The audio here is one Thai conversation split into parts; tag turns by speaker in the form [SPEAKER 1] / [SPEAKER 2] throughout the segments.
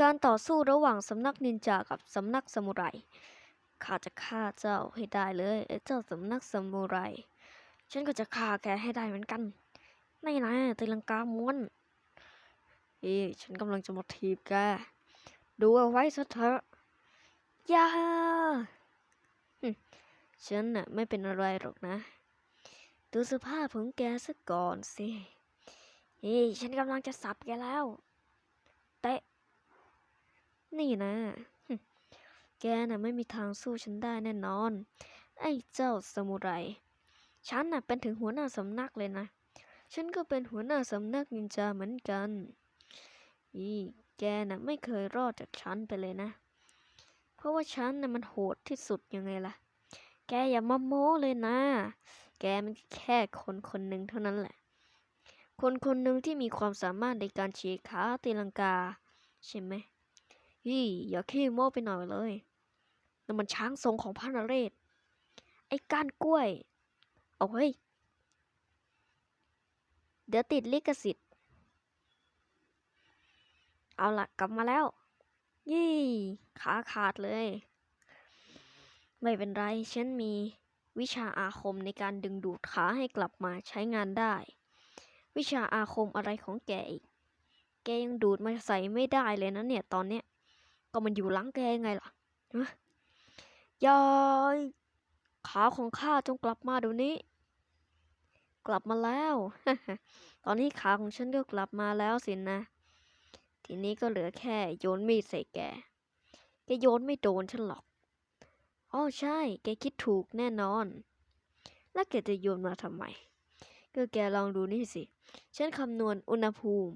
[SPEAKER 1] การต่อสู้ระหว่างสำนักนินจากับสำนักซามูไร ข้าจะฆ่าเจ้าให้ได้เลยไอ้เจ้าสำนักซามูไร ฉันก็จะฆ่าแกให้ได้เหมือนกันนี่นะตีลังกาม้วน เอ้ฉันกำลังจะมาทีบแก ดูเอาไว้ซะเถอะอย่าฉันน่ะไม่เป็นอะไรหรอกนะ ดูสภาพของแกซะก่อนสิ เฮ้ยฉันกำลังจะสับแกแล้ว นี่นะ แกน่ะไม่มีทางสู้ฉันได้แน่นอน ไอ้เจ้าสมุไร ฉันน่ะเป็นถึงหัวหน้าสำนักเลยนะ ฉันก็เป็นหัวหน้าสำนักนินจาเหมือนกัน อีแกน่ะไม่เคยรอดจากฉันไปเลยนะ เพราะว่าฉันน่ะมันโหดที่สุดยังไงล่ะ แกอย่ามาโม้เลยนะ แกมันแค่คนคนหนึ่งเท่านั้นแหละคนคนหนึ่งที่มีความสามารถในการเฉีกขาตีลังกา ใช่ไหม ฮี่อย่าขี้โม้ไปหน่อยเลยนั่นมันช้างทรงของพระนเรศ ไอ้ก้านกล้วย เอาเฮ้ย เดี๋ยวติดลิขสิทธิ์ เอาละกลับมาแล้ว ยี่ขาขาดเลย ไม่เป็นไร ฉันมีวิชาอาคมในการดึงดูดขาให้กลับมาใช้งานได้ วิชาอาคมอะไรของแกอีก แกยังดูดมาใส่ไม่ได้เลยนะเนี่ยตอนเนี้ย ก็มันอยู่หลังแกไงล่ะฮะยายขาของข้าจงกลับมาเดี๋ยวนี้ กลับมาแล้ว ตอนนี้ขาของฉันก็กลับมาแล้วสินะ ทีนี้ก็เหลือแค่โยนมีดใส่แก แกโยนไม่โดนฉันหรอกอ๋อใช่ แกคิดถูกแน่นอน แล้วแกจะโยนมาทำไม ก็แกลองดูนี่สิ ฉันคำนวณอุณหภูมิ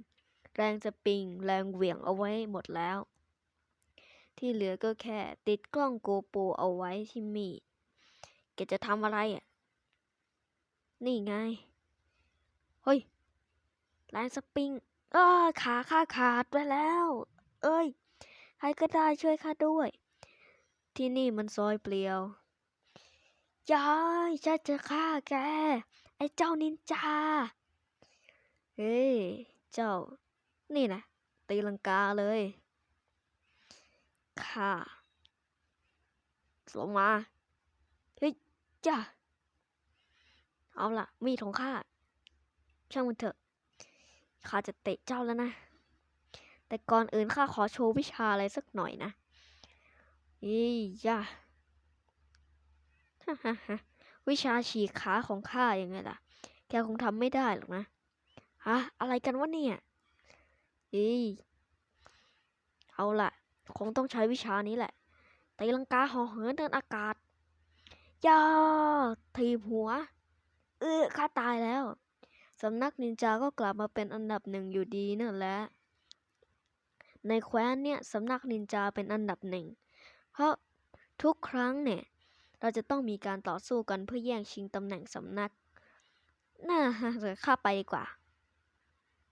[SPEAKER 1] แรงสปริง แรงเหวี่ยงเอาไว้หมดแล้ว ที่เหลือก็แค่ ติดกล้องโกโปรเอาไว้ที่มีดแกจะทำอะไรอะ นี่ไง เฮ้ยแรงสปริง เอ้ยขาข้าขาดไปแล้ว เอ้ย ใครก็ได้ช่วยข้าด้วย ที่นี่มันซอยเปลี่ยวยายฉันจะฆ่าแก ไอ้เจ้านินจา เฮ้ย เจ้า นี่นะตีลังกาเลย ค่ะลงมา เฮ้ยจ้าเอาล่ะ มีดของข้า ช่างมันเถอะ ข้าจะเตะเจ้าแล้วนะ แต่ก่อนอื่นข้าขอโชว์วิชาอะไรสักหน่อยนะอีย่าฮ่าฮ่าฮ่าวิชาฉีกขาของข้ายังไงล่ะ แกคงทำไม่ได้หรอกนะฮะอะไรกันวะเนี่ยอีเอาล่ะ คงต้องใช้วิชานี้แหละตีลังกาห่อเหินเดินอากาศย่าทีบหัว เออข้าตายแล้ว สำนักนินจาก็กลับมาเป็นอันดับหนึ่งอยู่ดีนั่นแหละ ในแคว้นเนี่ยสำนักนินจาเป็นอันดับหนึ่ง เพราะทุกครั้งเนี่ย เราจะต้องมีการต่อสู้กันเพื่อแย่งชิงตำแหน่งสำนัก น่าเดี๋ยวข้าไปดีกว่า